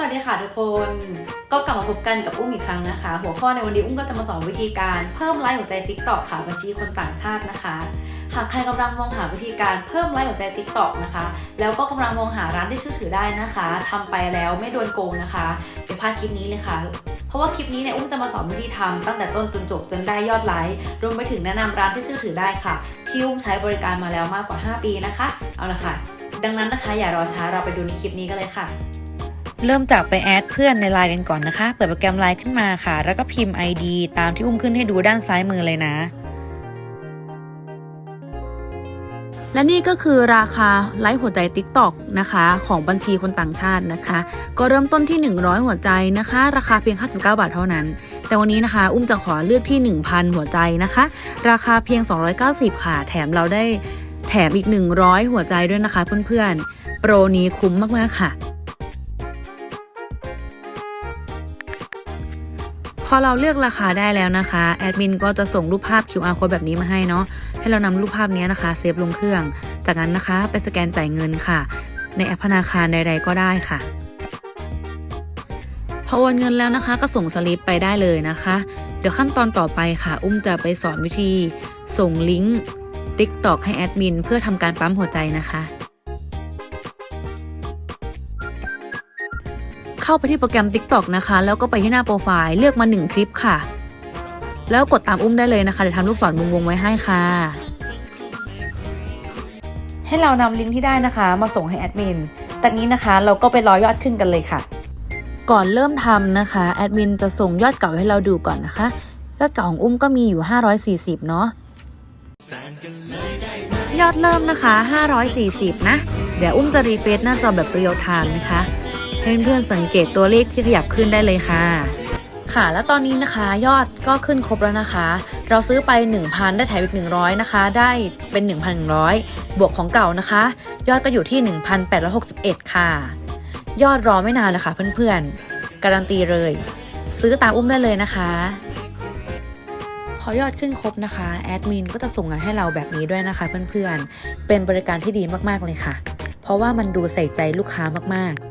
สวัสดีค่ะทุกคน ก็กลับมาพบกันกับอุ้มอีกครั้งนะคะ หัวข้อในวันนี้อุ้มก็จะมาสอนวิธีการเพิ่มไลค์หัวใจ t ิ k t o k ค่ะบัญชีคนต่างชาตินะคะ หากใครกำลังมองหาวิธีการเพิ่มไลค์หัวใจ t ิ k t o k นะคะ แล้วก็กำลังมองหาร้านที่เชื่อถือได้นะคะทำไปแล้วไม่โดนโกงนะคะเดี๋ยวพาคลิปนี้เลยค่ะเพราะว่าคลิปนี้เนี่ยอุ้มจะมาสอนวิธีทำตั้งแต่ต้นจนจบจนได้ยอดไลค์รวมไปถึงแนะนำร้านที่เชื่อถือได้ค่ะ ที่อุ้มใช้บริการมาแล้วมากกว่า 5 ปีนะคะ เอาละค่ะ ดังนั้นนะคะอย่ารอช้าเราไปดูในคลิปนี้กันเลยค่ะ เริ่มจากไปแอดเพื่อนในไลน์กันก่อนนะคะ เปิดโปรแกรมไลน์ขึ้นมาค่ะ แล้วก็พิมพ์ ID ตามที่อุ้มขึ้นให้ดูด้านซ้ายมือเลยนะ และนี่ก็คือราคาไลค์หัวใจ TikTok นะคะ ของบัญชีคนต่างชาตินะคะ ก็เริ่มต้นที่ 100 หัวใจนะคะ ราคาเพียง 59 บาทเท่านั้น แต่วันนี้นะคะ อุ้มจะขอเลือกที่ 1,000 หัวใจนะคะ ราคาเพียง 290 ค่ะ แถมเราได้แถมอีก 100 หัวใจด้วยนะคะเพื่อนๆ โปรนี้คุ้มมากๆค่ะ พอเราเลือกราคาได้แล้วนะคะแอดมินก็จะส่งรูปภาพ QR code แบบนี้มาให้เนาะให้เรานำรูปภาพนี้นะคะเซฟลงเครื่อง จากนั้นนะคะไปสแกนจ่ายเงินค่ะ ในแอปธนาคารใด ๆ ก็ได้ค่ะพอโอนเงินแล้วนะคะก็ส่งสลิปไปได้เลยนะคะ เดี๋ยวขั้นตอนต่อไปค่ะ อุ้มจะไปสอนวิธี ส่งลิงก์ TikTok ให้แอดมิน เพื่อทำการปั๊มหัวใจนะคะ เข้าไปที่โปรแกรม TikTok นะคะ แล้วก็ไปที่หน้าโปรไฟล์เลือกมา 1 คลิปค่ะ แล้วกดตามอุ้มได้เลยนะคะเดี๋ยวทำลูกศรวงๆไว้ให้ค่ะ ให้เรานำลิงก์ที่ได้นะคะ มาส่งให้แอดมินจากนี้นะคะเราก็ไปรอยอดขึ้นกันเลยค่ะ ก่อนเริ่มทำนะคะแอดมินจะส่งยอดเก่าให้เราดูก่อนนะคะยอดเก่าของอุ้มก็มีอยู่ 540 เนาะยอดเริ่มนะคะ 540 นะ เดี๋ยวอุ้มจะรีเฟซหน้าจอแบบเรียลไทม์นะคะให้ เพื่อนๆสังเกตตัวเลขที่ขยับขึ้นได้เลยค่ะ ค่ะ แล้วตอนนี้นะคะยอดก็ขึ้นครบแล้วนะคะ เราซื้อไป 1,000 ได้แถมอีก 100 นะคะ ได้เป็น 1,100 บวกของเก่านะคะ ยอดก็อยู่ที่ 1,861 ค่ะ ยอดรอไม่นานเลยค่ะเพื่อนๆ การันตีเลย ซื้อตามอุ้มได้เลยนะคะพอยอดขึ้นครบนะคะ แอดมินก็จะส่งงานให้เราแบบนี้ด้วยนะคะเพื่อนๆ เป็นบริการที่ดีมากๆเลยค่ะ เพราะว่ามันดูใส่ใจลูกค้ามากๆ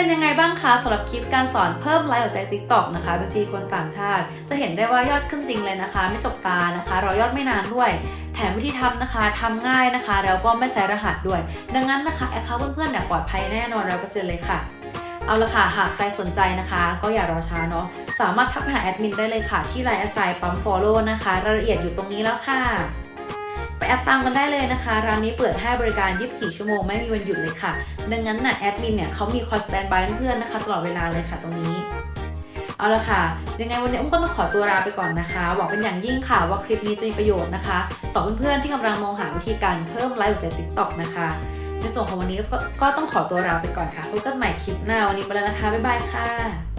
เป็นยังไงบ้างคะสำหรับคลิปการสอนเพิ่มไลค์หัวใจ TikTok นะคะบัญชีคนต่างชาติ จะเห็นได้ว่ายอดขึ้นจริงเลยนะคะ ไม่จบตานะคะ รอยอดไม่นานด้วย แถมวิธีทำนะคะทำง่ายนะคะ แล้วก็ไม่ใช้รหัสด้วย ดังนั้นนะคะแอคเคาท์เพื่อนๆเนี่ยปลอดภัยแน่นอนร้อยเปอร์เซ็นต์เลยค่ะเอาละค่ะ หากใครสนใจนะคะ ก็อย่ารอช้าเนาะ สามารถทักไปหาแอดมินได้เลยค่ะ ที่ไลน์แอสไซปั๊ม follow นะคะ รายละเอียดอยู่ตรงนี้แล้วค่ะ ไปแอดตามกันได้เลยนะคะ ร้านนี้เปิดให้บริการ 24 ชั่วโมง ไม่มีวันหยุดเลยค่ะ ดังนั้นน่ะแอดมินเนี่ยเขามีคอยสแตนบายเพื่อนๆนะคะตลอดเวลาเลยค่ะตรงนี้ เอาละค่ะ ยังไงวันนี้อุ้มก็ต้องขอตัวลาไปก่อนนะคะ หวังเป็นอย่างยิ่งค่ะว่าคลิปนี้จะมีประโยชน์นะคะ ต่อเพื่อนๆที่กำลังมองหาวิธีการเพิ่มไลค์หัวใจ TikTok นะคะ ในส่วนของวันนี้ก็ต้องขอตัวลาไปก่อนค่ะพบกันใหม่คลิปหน้าวันนี้ไปแล้วนะคะบ๊ายบายค่ะ